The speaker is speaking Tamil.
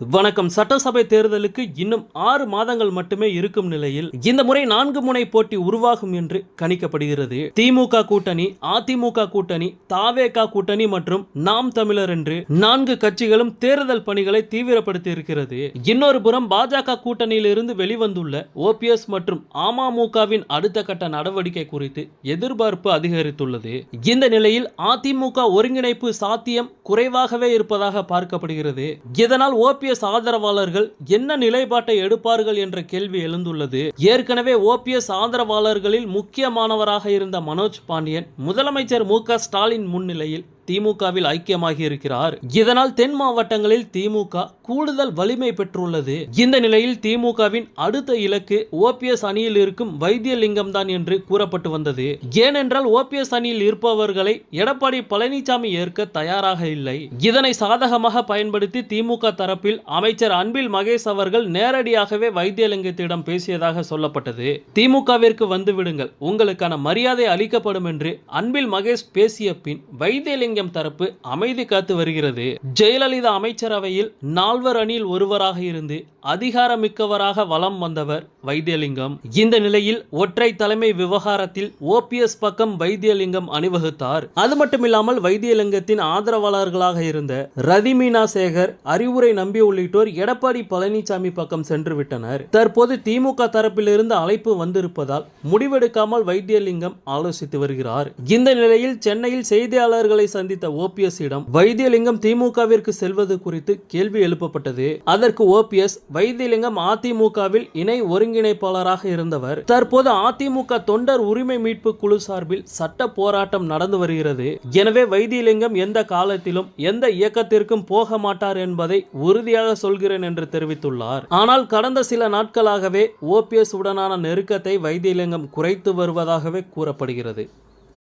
வணக்கம். சட்டசபை தேர்தலுக்கு இன்னும் ஆறு மாதங்கள் மட்டுமே இருக்கும் நிலையில் இந்த முறை நான்கு முனை போட்டி உருவாகும் என்று கணிக்கப்படுகிறது. திமுக கூட்டணி அதிமுக கூட்டணி தாவேகா கூட்டணி மற்றும் நாம் தமிழர் என்று நான்கு கட்சிகளும் தேர்தல் பணிகளை தீவிரப்படுத்தி இருக்கிறது இன்னொரு புறம் பாஜக கூட்டணியில் இருந்து வெளிவந்துள்ள ஓபிஎஸ் மற்றும் அமமுகவின் அடுத்த கட்ட நடவடிக்கை குறித்து எதிர்பார்ப்பு அதிகரித்துள்ளது. இந்த நிலையில் அதிமுக ஒருங்கிணைப்பு சாத்தியம் குறைவாகவே இருப்பதாக பார்க்கப்படுகிறது. இதனால் ஓபி ஓபிஎஸ் ஆதரவாளர்கள் என்ன நிலைப்பாட்டை எடுப்பார்கள் என்ற கேள்வி எழுந்துள்ளது. ஏற்கனவே ஓபிஎஸ் ஆதரவாளர்களில் முக்கியமானவராக இருந்த மனோஜ் பாண்டியன் முதலமைச்சர் மு க ஸ்டாலின் முன்னிலையில் திமுகவில் ஐக்கியமாகி இருக்கிறார் இதனால் தென் மாவட்டங்களில் திமுக கூடுதல் வலிமை பெற்றுள்ளது. இந்த நிலையில் திமுகவின் அடுத்த இலக்கு ஓபிஎஸ் அணியில் இருக்கும் வைத்தியலிங்கம் தான் என்று கூறப்பட்டு வந்தது. ஏனென்றால் ஓபிஎஸ் அணியில் இருப்பவர்களை எடப்பாடி பழனிசாமி ஏற்க தயாராக இல்லை. இதனை சாதகமாக பயன்படுத்தி திமுக தரப்பில் அமைச்சர் அன்பில் மகேஷ் அவர்கள் நேரடியாகவே வைத்தியலிங்கத்திடம் பேசியதாக சொல்லப்பட்டது. திமுகவிற்கு வந்துவிடுங்கள் உங்களுக்கான மரியாதை அளிக்கப்படும் என்று அன்பில் மகேஷ் பேசிய பின் வைத்தியலிங்கம் தரப்பு அமைதி காத்து வருகிறது. ஜெயலலிதா அமைச்சரவையில் நால்வர் அணியில் ஒருவராக இருந்து அதிகாரமிக்கவராக வலம் வந்தவர் வைத்தியலிங்கம். இந்த நிலையில் ஒற்றை தலைமை விவகாரத்தில் ஓபிஎஸ் பக்கம் வைத்தியலிங்கம் அணிவகுத்தார். அது மட்டுமில்லாமல் வைத்தியலிங்கத்தின் ஆதரவாளர்களாக இருந்த ரதிமீனா சேகர் அறிவுரை நம்பி உள்ளிட்டோர் எடப்பாடி பழனிசாமி பக்கம் சென்று விட்டனர் தற்போது திமுக தரப்பிலிருந்து அழைப்பு வந்திருப்பதால் முடிவெடுக்காமல் வைத்தியலிங்கம் ஆலோசித்து வருகிறார். இந்த நிலையில் சென்னையில் செய்தியாளர்களை சந்தித்த ஓபிஎஸ் இடம் வைத்தியலிங்கம் திமுகவிற்கு செல்வது குறித்து கேள்வி எழுப்பப்பட்டது. அதற்கு ஓபிஎஸ் வைத்தியலிங்கம் அதிமுகவில் இணை ஒருங்கிணைப்பாளராக இருந்தவர். தற்போது அதிமுக தொண்டர் உரிமை மீட்பு குழு சார்பில் சட்ட போராட்டம் நடந்து வருகிறது. எனவே வைத்தியலிங்கம் எந்த காலத்திலும் எந்த இயக்கத்திற்கும் போக மாட்டார் என்பதை உறுதியாக சொல்கிறேன் என்று தெரிவித்துள்ளார். ஆனால் கடந்த சில நாட்களாகவே ஓபிஎஸ் உடனான நெருக்கத்தை வைத்தியலிங்கம் குறைத்து வருவதாகவே கூறப்படுகிறது.